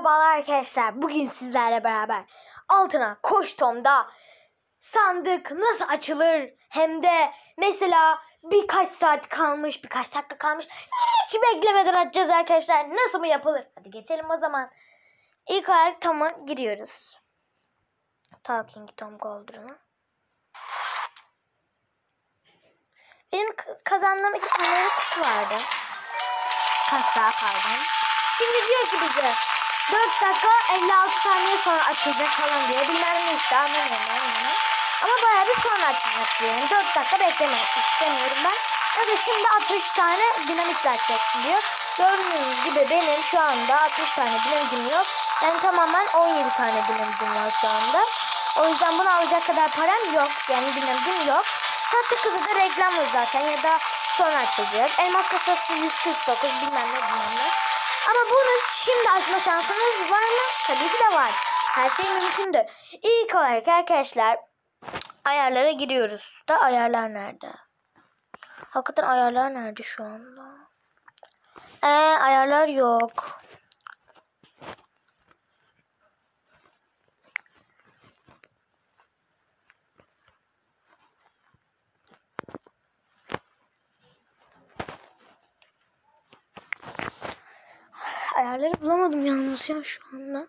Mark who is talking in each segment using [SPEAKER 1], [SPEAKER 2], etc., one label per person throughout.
[SPEAKER 1] Merhabalar arkadaşlar. Bugün sizlerle beraber altına koştumda sandık nasıl açılır hem de mesela birkaç saat kalmış birkaç dakika kalmış hiç beklemeden açacağız arkadaşlar. Nasıl mı yapılır? Hadi geçelim o zaman. İlk olarak Tom'a giriyoruz. Talking Tom Golden'a. Benim kaz- kazandığım iki tane kutu vardı. Daha pardon. Şimdi diyor ki bize 4 dakika 56 saniye sonra açılacak falan diyor. Bilmem ne işte anlamıyorum ben bunu. Ama bayağı bir sonra açılacak diyor. Yani 4 dakika beklemek istemiyorum ben. Ya da şimdi 60 tane dinamit açacaksın diyor. Gördüğünüz gibi benim şu anda 60 tane dinamitim yok. Yani tamamen 17 tane dinamitim var şu anda. O yüzden bunu alacak kadar param yok. Yani dinamitim yok. Tatlı kızı da reklam var zaten ya da sonra açılacak. Elmas kasası 149 bilmem ne bilmem ne. Ama bunu şimdi açma şansınız var mı? Tabii ki de var. Her şey mümkündür. İlk olarak arkadaşlar ayarlara giriyoruz. Da ayarlar nerede? Hakikaten ayarlar nerede şu anda? Ee, ayarlar yok. Ayarları bulamadım yalnız ya şu anda.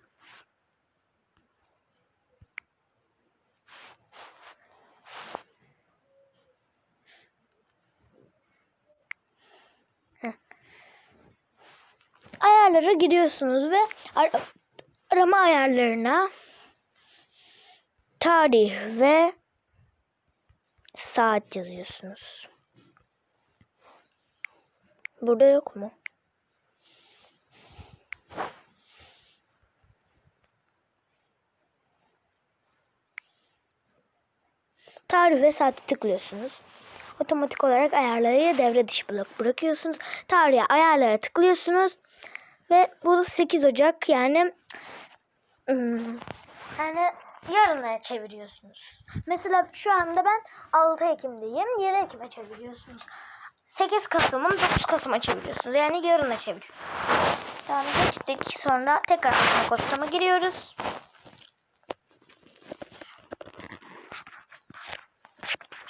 [SPEAKER 1] Heh. Ayarlara giriyorsunuz ve ar- arama ayarlarına tarih ve saat yazıyorsunuz. Burada yok mu? Tarih ve saati tıklıyorsunuz. Otomatik olarak ayarları devre dışı blok bırakıyorsunuz. Tarihe ayarlara tıklıyorsunuz. Ve bu 8 Ocak yani yani yarına çeviriyorsunuz. Mesela şu anda ben 6 Ekim'deyim. 7 Ekim'e çeviriyorsunuz. 8 Kasım'ın 9 Kasım'a çeviriyorsunuz. Yani yarına çeviriyorsunuz. Tamam geçtik. Sonra tekrar koştama giriyoruz.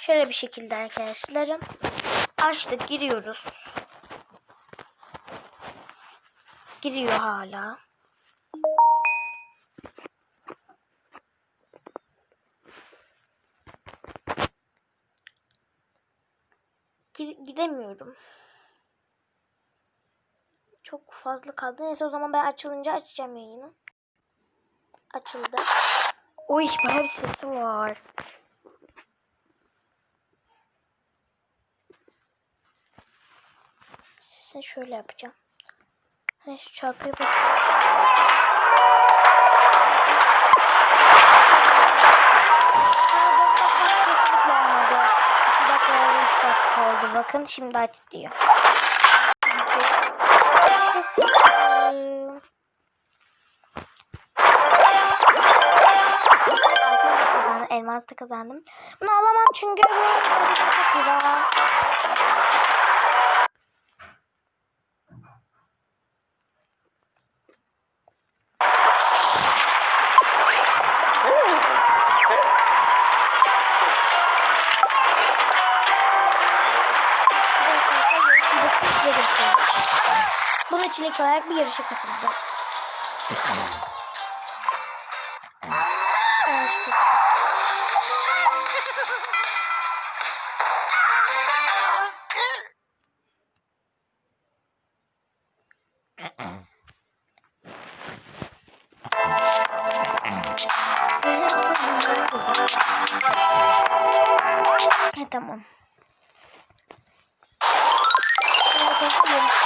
[SPEAKER 1] Şöyle bir şekilde arkadaşlarım. Açtık giriyoruz. Giriyor hala. Gi- Gidemiyorum. Çok fazla kaldı. Neyse o zaman ben açılınca açacağım yayını. Açıldı. Uy bayağı bir sesi var. Sesini şöyle yapacağım. Hani şu çarpıya basayım. Bakın şimdi aç diyor. Elmas da kazandım. Bunu alamam çünkü bu çok güzel. İlk olarak bir yarışa katılacağız. Ha, tamam. Şimdi arkadaşlar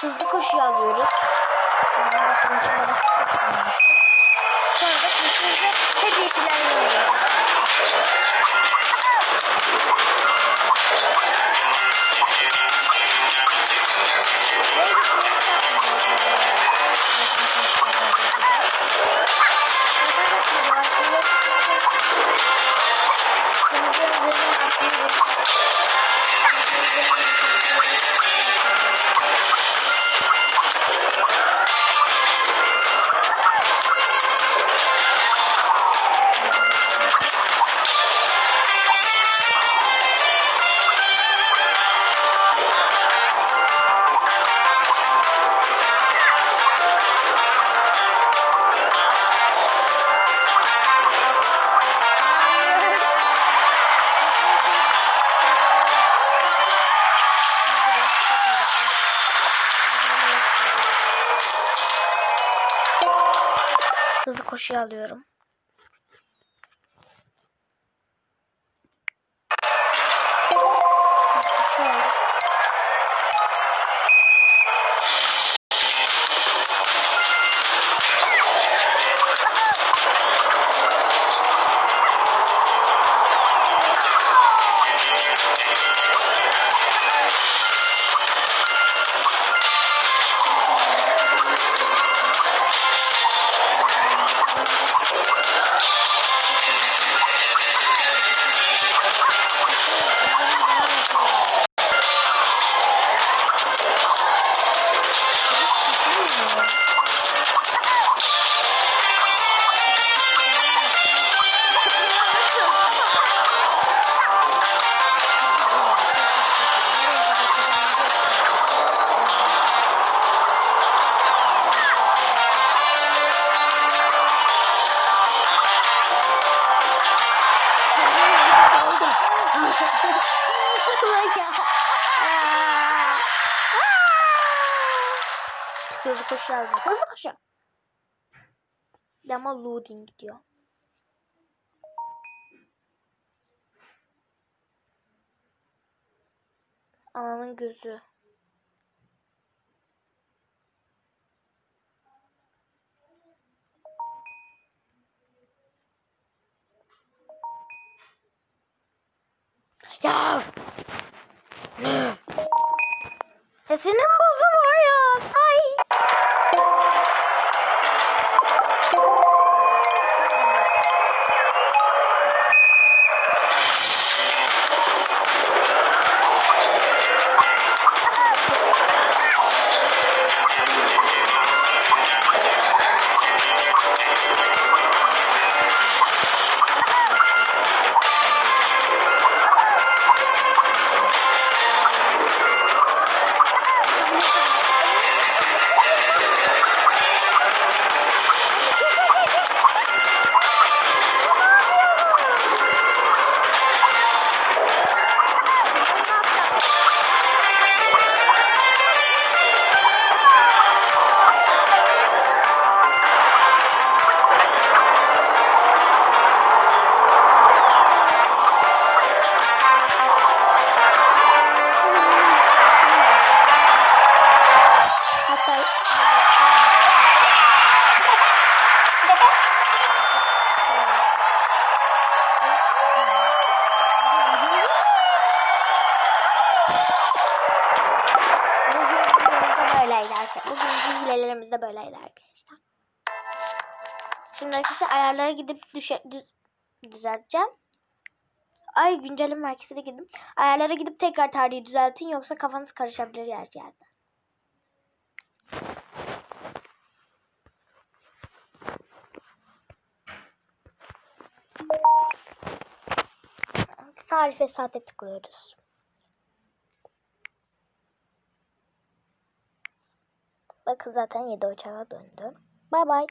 [SPEAKER 1] Hızlı koşuyu alıyoruz. Sonra arası tutmamak. Sonra da koşuyoruz ve hep yeşillenmiyoruz. Koşuya alıyorum. Hızlı koşuyor. Hızlı koşuyor. Ama loading gidiyor. Ananın gözü. Ya. Ne? Ya böyleydi arkadaşlar. Bugün hilelerimiz de böyleydi arkadaşlar. Şimdi arkadaşlar ayarlara gidip düşe, düz, düzelteceğim. Ay güncelleme merkezine gidip ayarlara gidip tekrar tarihi düzeltin yoksa kafanız karışabilir yer yerden. Tarih ve saate tıklıyoruz. Bakın zaten 7 uçağa döndü. Bay bay.